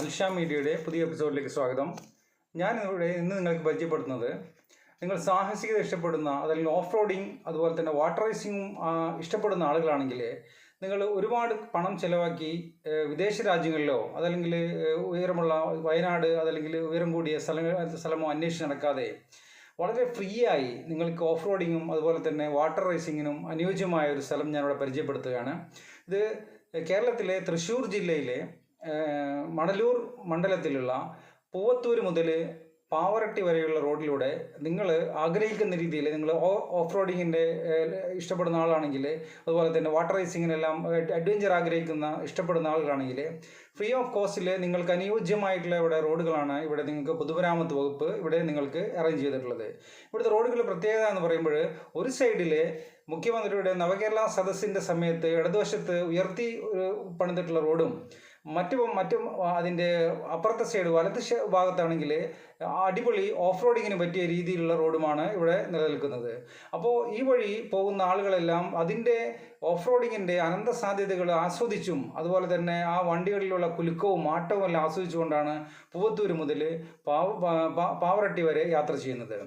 അൽഷ മീഡിയയുടെ പുതിയ എപ്പിസോഡിലേക്ക് സ്വാഗതം. ഞാൻ ഇവിടെ ഇന്ന് നിങ്ങൾക്ക് പരിചയപ്പെടുത്തുന്നത് നിങ്ങൾ സാഹസികത ഇഷ്ടപ്പെടുന്ന അതല്ലെങ്കിൽ ഓഫ് റോഡിങ് അതുപോലെ തന്നെ വാട്ടർ റേസിങ്ങും ഇഷ്ടപ്പെടുന്ന ആളുകളാണെങ്കിൽ നിങ്ങൾ ഒരുപാട് പണം ചിലവാക്കി വിദേശ രാജ്യങ്ങളിലോ അതല്ലെങ്കിൽ ഉയരമുള്ള വയനാട് അതല്ലെങ്കിൽ ഉയരം കൂടിയ സ്ഥലങ്ങൾ സ്ഥലമോ അന്വേഷിച്ച് നടക്കാതെ വളരെ ഫ്രീ ആയി നിങ്ങൾക്ക് ഓഫ് റോഡിങ്ങും അതുപോലെ തന്നെ വാട്ടർ റേസിങ്ങിനും അനുയോജ്യമായ ഒരു സ്ഥലം ഞാനിവിടെ പരിചയപ്പെടുത്തുകയാണ്. ഇത് കേരളത്തിലെ തൃശ്ശൂർ ജില്ലയിലെ മണലൂർ മണ്ഡലത്തിലുള്ള പൂവത്തൂർ മുതൽ പാവറട്ടി വരെയുള്ള റോഡിലൂടെ നിങ്ങൾ ആഗ്രഹിക്കുന്ന രീതിയിൽ നിങ്ങൾ ഓഫ് റോഡിങ്ങിന്റെ ഇഷ്ടപ്പെടുന്ന ആളാണെങ്കിൽ അതുപോലെ തന്നെ വാട്ടർ റേസിങ്ങിനെല്ലാം അഡ്വഞ്ചർ ആഗ്രഹിക്കുന്ന ഇഷ്ടപ്പെടുന്ന ആളുകളാണെങ്കിൽ ഫ്രീ ഓഫ് കോസ്റ്റിൽ നിങ്ങൾക്ക് അനുയോജ്യമായിട്ടുള്ള ഇവിടെ റോഡുകളാണ് ഇവിടെ നിങ്ങൾക്ക് പൊതുമരാമത്ത് വകുപ്പ് ഇവിടെ നിങ്ങൾക്ക് അറേഞ്ച് ചെയ്തിട്ടുള്ളത്. ഇവിടുത്തെ റോഡുകളുടെ പ്രത്യേകത എന്ന് പറയുമ്പോൾ ഒരു സൈഡിൽ മുഖ്യമന്ത്രിയുടെ നവകേരള സദസ്സിന്റെ സമയത്ത് ഇടതുവശത്ത് ഉയർത്തി പണിതിട്ടുള്ള റോഡും മറ്റു മറ്റു അതിന്റെ അപ്പുറത്തെ സൈഡ് വലത് ഭാഗത്താണെങ്കിൽ അടിപൊളി ഓഫ് റോഡിങ്ങിന് പറ്റിയ രീതിയിലുള്ള റോഡുമാണ് ഇവിടെ നിലനിൽക്കുന്നത്. അപ്പോൾ ഈ വഴി പോകുന്ന ആളുകളെല്ലാം അതിന്റെ ഓഫ് റോഡിങ്ങിന്റെ അനന്ത സാധ്യതകൾ ആസ്വദിച്ചും അതുപോലെ തന്നെ ആ വണ്ടികളിലുള്ള കുലുക്കവും ആട്ടവും എല്ലാം ആസ്വദിച്ചുകൊണ്ടാണ് പൂവത്തൂർ മുതൽ പാവ പാവറട്ടി വരെ യാത്ര ചെയ്യുന്നത്.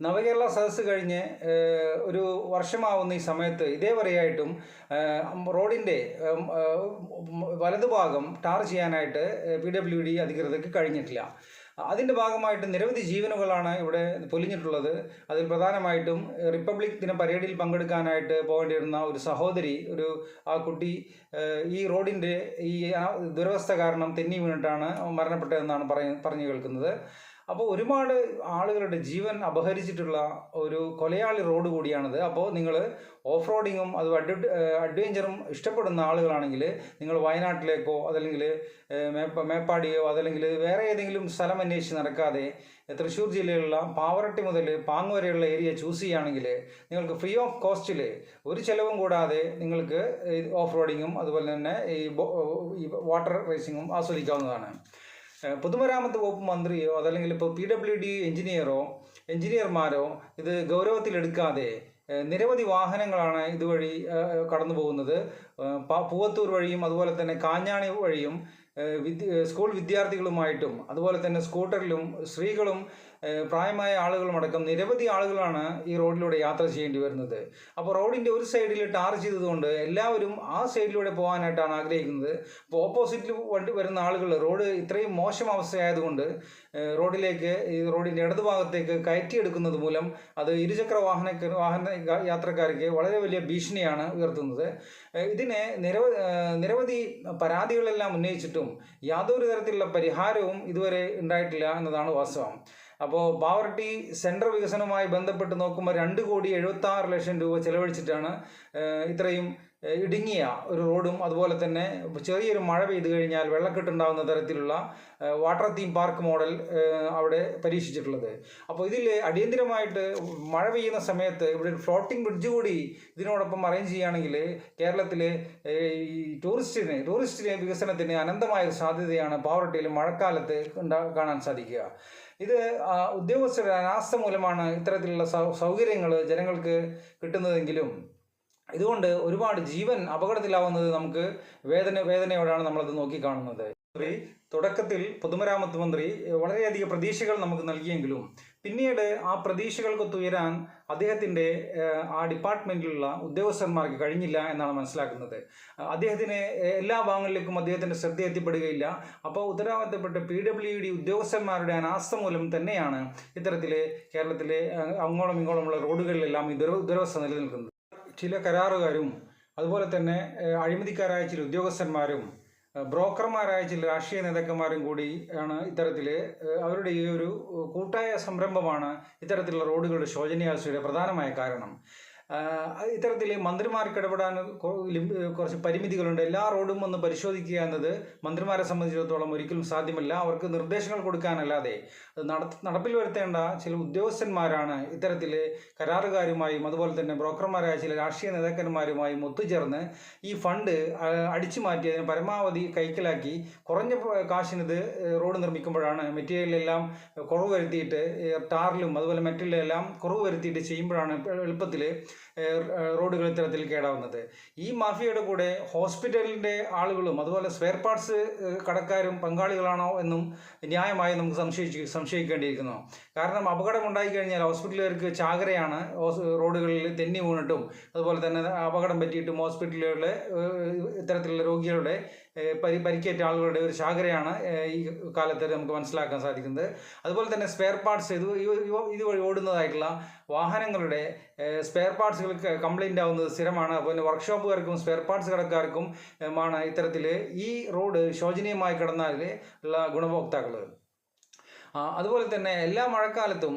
നവകേരള സദസ്സ് കഴിഞ്ഞ് ഒരു വർഷമാവുന്ന ഈ സമയത്ത് ഇതേവരെയായിട്ടും റോഡിന്റെ വലതുഭാഗം ടാർ ചെയ്യാനായിട്ട് പി ഡബ്ല്യു ഡി അധികൃതർക്ക് കഴിഞ്ഞിട്ടില്ല. അതിന്റെ ഭാഗമായിട്ട് നിരവധി ജീവനുകളാണ് ഇവിടെ പൊലിഞ്ഞിട്ടുള്ളത്. അതിൽ പ്രധാനമായിട്ടും റിപ്പബ്ലിക് ദിന പരേഡിൽ പങ്കെടുക്കാനായിട്ട് പോകേണ്ടിയിരുന്ന ഒരു സഹോദരി ഒരു ആ കുട്ടി ഈ റോഡിന്റെ ഈ ദുരവസ്ഥ കാരണം തെന്നി വീണിട്ടാണ് മരണപ്പെട്ടതെന്നാണ് പറഞ്ഞു കേൾക്കുന്നത്. അപ്പോൾ ഒരുപാട് ആളുകളുടെ ജീവൻ അപഹരിച്ചിട്ടുള്ള ഒരു കൊലയാളി റോഡ് കൂടിയാണിത്. അപ്പോൾ നിങ്ങൾ ഓഫ് റോഡിങ്ങും അത് അഡ്വ അഡ്വഞ്ചറും ഇഷ്ടപ്പെടുന്ന ആളുകളാണെങ്കിൽ നിങ്ങൾ വയനാട്ടിലേക്കോ അതല്ലെങ്കിൽ മേപ്പ മേപ്പാടിയോ അതല്ലെങ്കിൽ വേറെ ഏതെങ്കിലും സ്ഥലം അന്വേഷിച്ച് നടക്കാതെ തൃശ്ശൂർ ജില്ലയിലുള്ള പാവറട്ടി മുതൽ പാങ് വരെയുള്ള ഏരിയ ചൂസ് ചെയ്യുകയാണെങ്കിൽ നിങ്ങൾക്ക് ഫ്രീ ഓഫ് കോസ്റ്റിൽ ഒരു ചിലവും കൂടാതെ നിങ്ങൾക്ക് ഓഫ് റോഡിങ്ങും അതുപോലെ തന്നെ ഈ വാട്ടർ റേസിങ്ങും ആസ്വദിക്കാവുന്നതാണ്. പൊതുമരാമത്ത് വകുപ്പ് മന്ത്രിയോ അതല്ലെങ്കിൽ ഇപ്പോൾ പി ഡബ്ല്യു ഡി എഞ്ചിനീയറോ എഞ്ചിനീയർമാരോ ഇത് ഗൗരവത്തിലെടുക്കാതെ നിരവധി വാഹനങ്ങളാണ് ഇതുവഴി കടന്നു പോകുന്നത്. പൂവത്തൂർ വഴിയും അതുപോലെ തന്നെ കാഞ്ഞാണി വഴിയും സ്കൂൾ വിദ്യാർത്ഥികളുമായിട്ടും അതുപോലെ തന്നെ സ്കൂട്ടറിലും സ്ത്രീകളും പ്രായമായ ആളുകളും അടക്കം നിരവധി ആളുകളാണ് ഈ റോഡിലൂടെ യാത്ര ചെയ്യേണ്ടി വരുന്നത്. അപ്പോൾ റോഡിന്റെ ഒരു സൈഡിൽ ടാർ ചെയ്തതുകൊണ്ട് എല്ലാവരും ആ സൈഡിലൂടെ പോകാനായിട്ടാണ് ആഗ്രഹിക്കുന്നത്. അപ്പോൾ ഓപ്പോസിറ്റിൽ വണ്ടി വരുന്ന ആളുകൾ റോഡ് ഇത്രയും മോശം അവസ്ഥയായതുകൊണ്ട് റോഡിലേക്ക് ഈ റോഡിന്റെ ഇടതുഭാഗത്തേക്ക് കയറ്റിയെടുക്കുന്നത് മൂലം അത് ഇരുചക്ര വാഹന വാഹന യാത്രക്കാർക്ക് വളരെ വലിയ ഭീഷണിയാണ് ഉയർത്തുന്നത്. ഇതിനെ നിരവധി നിരവധി പരാതികളെല്ലാം ഉന്നയിച്ചിട്ടും യാതൊരു തരത്തിലുള്ള പരിഹാരവും ഇതുവരെ ഉണ്ടായിട്ടില്ല എന്നതാണ് വാസ്തവം. അപ്പോൾ ബാവർട്ടി സെൻട്രൽ വികസനവുമായി ബന്ധപ്പെട്ട് നോക്കുമ്പോൾ രണ്ട് കോടി എഴുപത്തി ആറ് ലക്ഷം രൂപ ചെലവഴിച്ചിട്ടാണ് ഇത്രയും ഇടുങ്ങിയ ഒരു റോഡും അതുപോലെ തന്നെ ചെറിയൊരു മഴ പെയ്തു കഴിഞ്ഞാൽ വെള്ളക്കെട്ടുണ്ടാകുന്ന തരത്തിലുള്ള വാട്ടർ തീം പാർക്ക് മോഡൽ അവിടെ പരീക്ഷിച്ചിട്ടുള്ളത്. അപ്പോൾ ഇതിൽ അടിയന്തിരമായിട്ട് മഴ പെയ്യുന്ന സമയത്ത് ഇവിടെ ഒരു ഫ്ലോട്ടിംഗ് ബ്രിഡ്ജ് കൂടി ഇതിനോടൊപ്പം അറേഞ്ച് ചെയ്യുകയാണെങ്കിൽ കേരളത്തിലെ ഈ ടൂറിസ്റ്റിന് ടൂറിസ്റ്റിന് വികസനത്തിന് അനന്തമായ ഒരു സാധ്യതയാണ് പാവറട്ടിയിൽ മഴക്കാലത്ത് കാണാൻ സാധിക്കുക. ഇത് ഉദ്യോഗസ്ഥരുടെ അനാസ്ഥ മൂലമാണ് ഇത്തരത്തിലുള്ള സൗകര്യങ്ങൾ ജനങ്ങൾക്ക് കിട്ടുന്നതെങ്കിലും ഇതുകൊണ്ട് ഒരുപാട് ജീവൻ അപകടത്തിലാവുന്നത് നമുക്ക് വേദന വേദനയോടാണ് നമ്മളത് നോക്കിക്കാണുന്നത്. തുടക്കത്തിൽ പൊതുമരാമത്ത് മന്ത്രി വളരെയധികം പ്രതീക്ഷകൾ നമുക്ക് നൽകിയെങ്കിലും പിന്നീട് ആ പ്രതീക്ഷകൾക്കൊത്തുയരാൻ അദ്ദേഹത്തിന്റെ ആ ഡിപ്പാർട്ട്മെന്റിലുള്ള ഉദ്യോഗസ്ഥന്മാർക്ക് കഴിഞ്ഞില്ല എന്നാണ് മനസ്സിലാക്കുന്നത്. അദ്ദേഹത്തിന് എല്ലാ ഭാഗങ്ങളിലേക്കും അദ്ദേഹത്തിന്റെ ശ്രദ്ധ എത്തിപ്പെടുകയില്ല. അപ്പോൾ ഉത്തരവാദിത്തപ്പെട്ട പി ഡബ്ല്യു ഡി ഉദ്യോഗസ്ഥന്മാരുടെ അനാസ്ഥ മൂലം തന്നെയാണ് ഇത്തരത്തിൽ കേരളത്തിലെ അങ്ങോളം ഇങ്ങോളമുള്ള റോഡുകളിലെല്ലാം ഈ ഉദ്യോഗസ്ഥ നിലനിൽക്കുന്നത്. ചില കരാറുകാരും അതുപോലെ തന്നെ അഴിമതിക്കാരായ ചില ഉദ്യോഗസ്ഥന്മാരും ബ്രോക്കർമാരായ ചില രാഷ്ട്രീയ നേതാക്കന്മാരും കൂടി ആണ് ഇത്തരത്തിൽ അവരുടെ ഈ ഒരു കൂട്ടായ സംരംഭമാണ് ഇത്തരത്തിലുള്ള റോഡുകളുടെ ശോചനീയാവസ്ഥയുടെ പ്രധാനമായ കാരണം. ഇത്തരത്തിൽ മന്ത്രിമാർക്ക് ഇടപെടാൻ കുറച്ച് പരിമിതികളുണ്ട്. എല്ലാ റോഡും ഒന്ന് പരിശോധിക്കുക എന്നത് മന്ത്രിമാരെ സംബന്ധിച്ചിടത്തോളം ഒരിക്കലും സാധ്യമല്ല. അവർക്ക് നിർദ്ദേശങ്ങൾ കൊടുക്കാനല്ലാതെ നടപ്പിൽ വരുത്തേണ്ട ചില ഉദ്യോഗസ്ഥന്മാരാണ് ഇത്തരത്തിൽ കരാറുകാരുമായും അതുപോലെ തന്നെ ബ്രോക്കർമാരായ ചില രാഷ്ട്രീയ നേതാക്കന്മാരുമായും ഒത്തുചേർന്ന് ഈ ഫണ്ട് അടിച്ചു മാറ്റി അതിനെ പരമാവധി കൈക്കലാക്കി കുറഞ്ഞ കാശിനിത് റോഡ് നിർമ്മിക്കുമ്പോഴാണ് മെറ്റീരിയലെല്ലാം കുറവ് വരുത്തിയിട്ട് ടാറിലും അതുപോലെ മെറ്റീരിയലെല്ലാം കുറവ് വരുത്തിയിട്ട് ചെയ്യുമ്പോഴാണ് എളുപ്പത്തിൽ റോഡുകൾ ഇത്തരത്തിൽ കേടാവുന്നത്. ഈ മാഫിയയുടെ കൂടെ ഹോസ്പിറ്റലിന്റെ ആളുകളും അതുപോലെ സ്പെയർ പാർട്സ് കടക്കാരും പങ്കാളികളാണോ എന്നും ന്യായമായി നമുക്ക് സംശയിച്ച് സംശയിക്കേണ്ടിയിരിക്കുന്നു. കാരണം അപകടം ഉണ്ടായി കഴിഞ്ഞാൽ ഹോസ്പിറ്റലുകാർക്ക് ചാകരയാണ്. റോഡുകളിൽ തെന്നി വീണിട്ടും അതുപോലെ തന്നെ അപകടം പറ്റിയിട്ടും ഹോസ്പിറ്റലുകളിലെ ഇത്തരത്തിലുള്ള രോഗികളുടെ പരി പരിക്കേറ്റ ആളുകളുടെ ഒരു ചാകരയാണ് ഈ കാലത്ത് നമുക്ക് മനസ്സിലാക്കാൻ സാധിക്കുന്നത്. അതുപോലെ തന്നെ സ്പെയർ പാർട്സ് ഇത് ഇതുവഴി ഓടുന്നതായിട്ടുള്ള വാഹനങ്ങളുടെ സ്പെയർ പാർട്സുകൾ കംപ്ലൈന്റ് ആവുന്നത് സ്ഥിരമാണ്. അതുപോലെ വർക്ക്ഷോപ്പുകാർക്കും സ്പെയർ പാർട്സ് കടക്കാർക്കും ആണ് ഇത്തരത്തിൽ ഈ റോഡ് ശോചനീയമായി കിടന്നാൽ ഉള്ള ഗുണഭോക്താക്കൾ അതുപോലെ തന്നെ എല്ലാ മഴക്കാലത്തും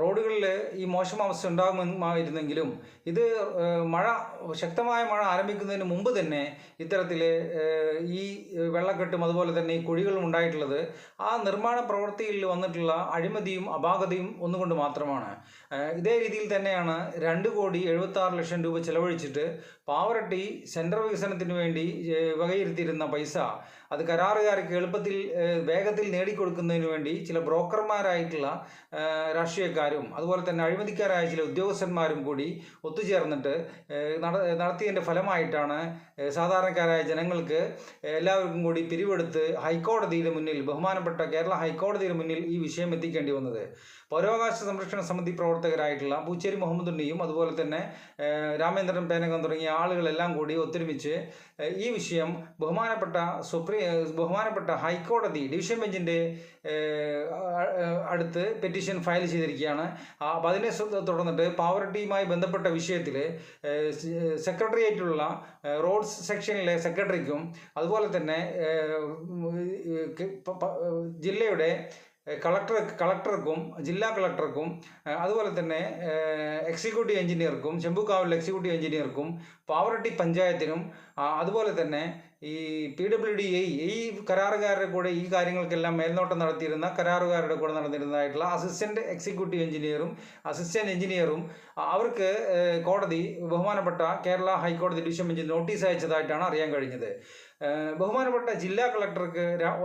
റോഡുകളിൽ ഈ മോശം അവസ്ഥ ഉണ്ടാകുമായിരുന്നെങ്കിലും ഇത് മഴ ശക്തമായ മഴ ആരംഭിക്കുന്നതിന് മുമ്പ് തന്നെ ഇത്തരത്തിൽ ഈ വെള്ളക്കെട്ടും അതുപോലെ തന്നെ ഈ കുഴികളും ഉണ്ടായിട്ടുള്ളത് ആ നിർമ്മാണ പ്രവൃത്തിയിൽ വന്നിട്ടുള്ള അഴിമതിയും അപാകതയും ഒന്നുകൊണ്ട് മാത്രമാണ്. ഇതേ രീതിയിൽ തന്നെയാണ് രണ്ട് കോടി എഴുപത്തി ആറ് ലക്ഷം രൂപ ചെലവഴിച്ചിട്ട് പാവറട്ടി സെൻട്രൽ വികസനത്തിന് വേണ്ടി വകയിരുത്തിയിരുന്ന പൈസ അത് കരാറുകാർക്ക് എളുപ്പത്തിൽ വേഗത്തിൽ നേടിക്കൊടുക്കുന്നതിന് വേണ്ടി ചില ബ്രോക്കർമാരായിട്ടുള്ള രാഷ്ട്രീയക്കാരും അതുപോലെ തന്നെ അഴിമതിക്കാരായ ചില ഉദ്യോഗസ്ഥന്മാരും കൂടി ഒത്തുചേർന്നിട്ട് നടത്തിയതിന്റെ ഫലമായിട്ടാണ് സാധാരണക്കാരായ ജനങ്ങൾക്ക് എല്ലാവർക്കും കൂടി പിരിവെടുത്ത് ഹൈക്കോടതിയുടെ മുന്നിൽ ബഹുമാനപ്പെട്ട കേരള ഹൈക്കോടതിയുടെ മുന്നിൽ ഈ വിഷയം എത്തിക്കേണ്ടി വന്നത്. പൗരാവകാശ സംരക്ഷണ സമിതി പ്രവർത്തകരായിട്ടുള്ള പൂച്ചേരി മുഹമ്മദ് ഉണ്ണിയും അതുപോലെ തന്നെ രാമേന്ദ്രൻ പേനകം തുടങ്ങിയ ആളുകളെല്ലാം കൂടി ഒത്തൊരുമിച്ച് ഈ വിഷയം ബഹുമാനപ്പെട്ട സുപ്രീം ബഹുമാനപ്പെട്ട ഹൈക്കോടതി ഡിവിഷൻ ബെഞ്ചിന്റെ അടുത്ത് പെറ്റീഷൻ ഫയൽ ചെയ്തിരിക്കുകയാണ്. ആ, അപ്പം അതിനെ തുടർന്നിട്ട് പാവർട്ടിയുമായി ബന്ധപ്പെട്ട വിഷയത്തിൽ സെക്രട്ടറിയേറ്റുള്ള റോഡ്സ് സെക്ഷനിലെ സെക്രട്ടറിക്കും അതുപോലെ തന്നെ ജില്ലയുടെ കളക്ടർ കളക്ടർക്കും ജില്ലാ കളക്ടർക്കും അതുപോലെ തന്നെ എക്സിക്യൂട്ടീവ് എഞ്ചിനീയർക്കും ചെമ്പുക്കാവിലെ എക്സിക്യൂട്ടീവ് എഞ്ചിനീയർക്കും പാവറട്ടി പഞ്ചായത്തിനും അതുപോലെ തന്നെ ഈ പി ഡബ്ല്യു ഡി ഐ ഈ കരാറുകാരുടെ കൂടെ ഈ കാര്യങ്ങൾക്കെല്ലാം മേൽനോട്ടം നടത്തിയിരുന്ന കരാറുകാരുടെ കൂടെ നടന്നിരുന്നതായിട്ടുള്ള അസിസ്റ്റന്റ് എക്സിക്യൂട്ടീവ് എഞ്ചിനീയറും അസിസ്റ്റന്റ് എഞ്ചിനീയറും അവർക്ക് കോടതി ബഹുമാനപ്പെട്ട കേരള ഹൈക്കോടതി ഡിവിഷൻ ബെഞ്ച് നോട്ടീസ് അയച്ചതായിട്ടാണ് അറിയാൻ കഴിഞ്ഞത്. ബഹുമാനപ്പെട്ട ജില്ലാ കളക്ടർക്ക്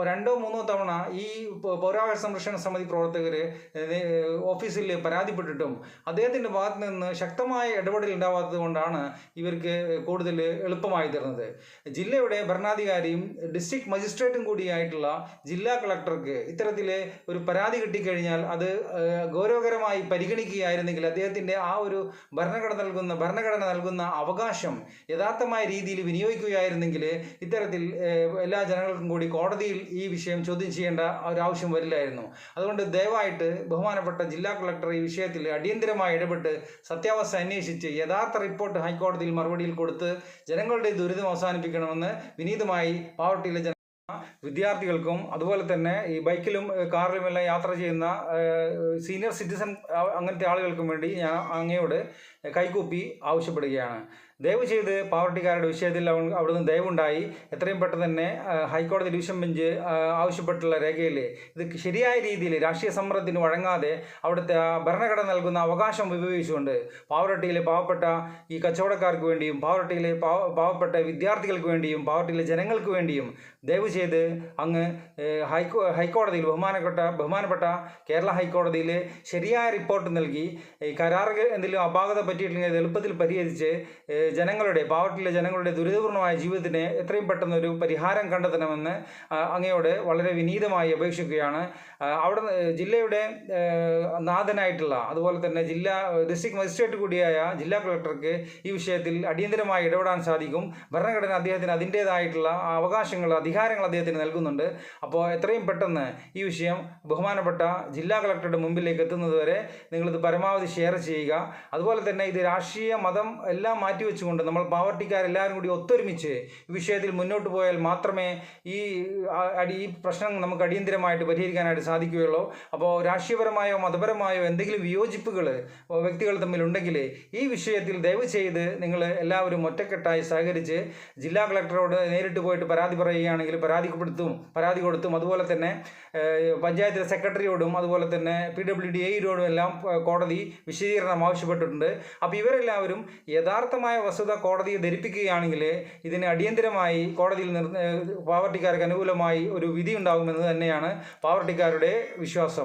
രണ്ടോ മൂന്നോ തവണ ഈ പൗരാവകാശ സംരക്ഷണ സമിതി പ്രവർത്തകർ ഓഫീസിൽ പരാതിപ്പെട്ടിട്ടും അദ്ദേഹത്തിന്റെ ഭാഗത്ത് നിന്ന് ശക്തമായ ഇടപെടൽ ഉണ്ടാവാത്തത് കൊണ്ടാണ് ഇവർക്ക് കൂടുതൽ എളുപ്പമായി തീർന്നത്. ജില്ലയുടെ ഭരണാധികാരിയും ഡിസ്ട്രിക്ട് മജിസ്ട്രേറ്റും കൂടിയായിട്ടുള്ള ജില്ലാ കളക്ടർക്ക് ഇത്തരത്തിൽ ഒരു പരാതി കിട്ടിക്കഴിഞ്ഞാൽ അത് ഗൗരവകരമായി പരിഗണിക്കുകയായിരുന്നെങ്കിൽ അദ്ദേഹത്തിന്റെ ആ ഒരു ഭരണഘടന നൽകുന്ന ഭരണഘടന നൽകുന്ന അവകാശം യഥാർത്ഥമായ രീതിയിൽ വിനിയോഗിക്കുകയായിരുന്നെങ്കിൽ ഇത്തരത്തിൽ എല്ലാ ജനങ്ങൾക്കും കൂടി കോടതിയിൽ ഈ വിഷയം ചോദ്യം ചെയ്യേണ്ട ഒരു ആവശ്യം വരില്ലായിരുന്നു. അതുകൊണ്ട് ദയവായിട്ട് ബഹുമാനപ്പെട്ട ജില്ലാ കളക്ടർ ഈ വിഷയത്തിൽ അടിയന്തരമായി ഇടപെട്ട് സത്യാവസ്ഥ അന്വേഷിച്ച് യഥാർത്ഥ റിപ്പോർട്ട് ഹൈക്കോടതിയിൽ മറുപടിയിൽ കൊടുത്ത് ജനങ്ങളുടെ ദുരിതം അവസാനിപ്പിക്കണമെന്ന് വിനീതമായി പാവട്ടിയിലെ ജന വിദ്യാർത്ഥികൾക്കും അതുപോലെ തന്നെ ഈ ബൈക്കിലും കാറിലും കാറിലുമെല്ലാം യാത്ര ചെയ്യുന്ന സീനിയർ സിറ്റിസൺ അങ്ങനത്തെ ആളുകൾക്കും വേണ്ടി ഞാൻ അങ്ങയോട് കൈകൂപ്പി ആവശ്യപ്പെടുകയാണ്. ദയവ് ചെയ്ത് പാവർട്ടിക്കാരുടെ വിഷയത്തിൽ അവ- അവിടുന്ന് ദയവുണ്ടായി. എത്രയും പെട്ടെന്ന് തന്നെ ഹൈക്കോടതി ഡിവിഷൻ ബെഞ്ച് ആവശ്യപ്പെട്ടുള്ള രേഖയിൽ ഇത് ശരിയായ രീതിയിൽ രാഷ്ട്രീയ സമ്മർദ്ദത്തിന് വഴങ്ങാതെ അവിടുത്തെ ഭരണഘടന നൽകുന്ന അവകാശം ഉപയോഗിച്ചുകൊണ്ട് പാവറട്ടിയിലെ പാവപ്പെട്ട ഈ കച്ചവടക്കാർക്ക് വേണ്ടിയും പാവറട്ടിയിലെ പാവ പാവപ്പെട്ട വിദ്യാർത്ഥികൾക്ക് വേണ്ടിയും പാവറട്ടിയിലെ ജനങ്ങൾക്ക് വേണ്ടിയും ദയവ് ചെയ്ത് അങ്ങ് ഹൈക്കോ ഹൈക്കോടതിയിൽ ബഹുമാനപ്പെട്ട ബഹുമാനപ്പെട്ട കേരള ഹൈക്കോടതിയിൽ ശരിയായ റിപ്പോർട്ട് നൽകി. കരാറുകൾ എന്തെങ്കിലും അപാകത പറ്റിയിട്ടുണ്ടെങ്കിൽ എളുപ്പത്തിൽ പരിഹരിച്ച് ജനങ്ങളുടെ പാവട്ടിലെ ജനങ്ങളുടെ ദുരിതപൂർണമായ ജീവിതത്തിന് എത്രയും പെട്ടെന്ന് ഒരു പരിഹാരം കണ്ടെത്തണമെന്ന് അങ്ങയോട് വളരെ വിനീതമായി അപേക്ഷിക്കുകയാണ്. അവിടെ ജില്ലയുടെ നാഥനായിട്ടുള്ള അതുപോലെ തന്നെ ജില്ലാ ഡിസ്ട്രിക്ട് മജിസ്ട്രേറ്റ് കൂടിയായ ജില്ലാ കളക്ടർക്ക് ഈ വിഷയത്തിൽ അടിയന്തരമായി ഇടപെടാൻ സാധിക്കും. ഭരണഘടന അദ്ദേഹത്തിന് അതിന്റേതായിട്ടുള്ള അവകാശങ്ങൾ അധികാരങ്ങൾ അദ്ദേഹത്തിന് നൽകുന്നുണ്ട്. അപ്പോൾ എത്രയും പെട്ടെന്ന് ഈ വിഷയം ബഹുമാനപ്പെട്ട ജില്ലാ കളക്ടറുടെ മുമ്പിലേക്ക് എത്തുന്നത് വരെ നിങ്ങളിത് പരമാവധി ഷെയർ ചെയ്യുക. അതുപോലെ തന്നെ ഇത് രാഷ്ട്രീയ മതം എല്ലാം മാറ്റിവെച്ചുകൊണ്ട് നമ്മൾ പാവർട്ടിക്കാരെല്ലാവരും കൂടി ഒത്തൊരുമിച്ച് ഈ വിഷയത്തിൽ മുന്നോട്ട് പോയാൽ മാത്രമേ ഈ അടി ഈ പ്രശ്നം നമുക്ക് അടിയന്തിരമായിട്ട് പരിഹരിക്കാനായിട്ട് സാധിക്കുകയുള്ളൂ. അപ്പോൾ രാഷ്ട്രീയപരമായോ മതപരമായോ എന്തെങ്കിലും വിയോജിപ്പുകൾ വ്യക്തികൾ തമ്മിലുണ്ടെങ്കിൽ ഈ വിഷയത്തിൽ ദയവ് ചെയ്ത് നിങ്ങൾ എല്ലാവരും ഒറ്റക്കെട്ടായി സഹകരിച്ച് ജില്ലാ കളക്ടറോട് നേരിട്ട് പോയിട്ട് പരാതി പറയുകയാണെങ്കിൽ പരാതിപ്പെടുത്തും പരാതി കൊടുത്തും. അതുപോലെ തന്നെ പഞ്ചായത്ത് പഞ്ചായത്തിലെ സെക്രട്ടറിയോടും അതുപോലെ തന്നെ പി ഡബ്ല്യു ഡി എയിലോടും എല്ലാം കോടതി വിശദീകരണം ആവശ്യപ്പെട്ടിട്ടുണ്ട്. അപ്പോൾ ഇവരെല്ലാവരും യഥാർത്ഥമായ വസ്തുത കോടതിയെ ധരിപ്പിക്കുകയാണെങ്കിൽ ഇതിന് അടിയന്തിരമായി കോടതിയിൽ നിർ പാവർട്ടിക്കാർക്ക് അനുകൂലമായി ഒരു വിധി ഉണ്ടാകുമെന്ന് തന്നെയാണ് പാവർട്ടിക്കാരുടെ വിശ്വാസം.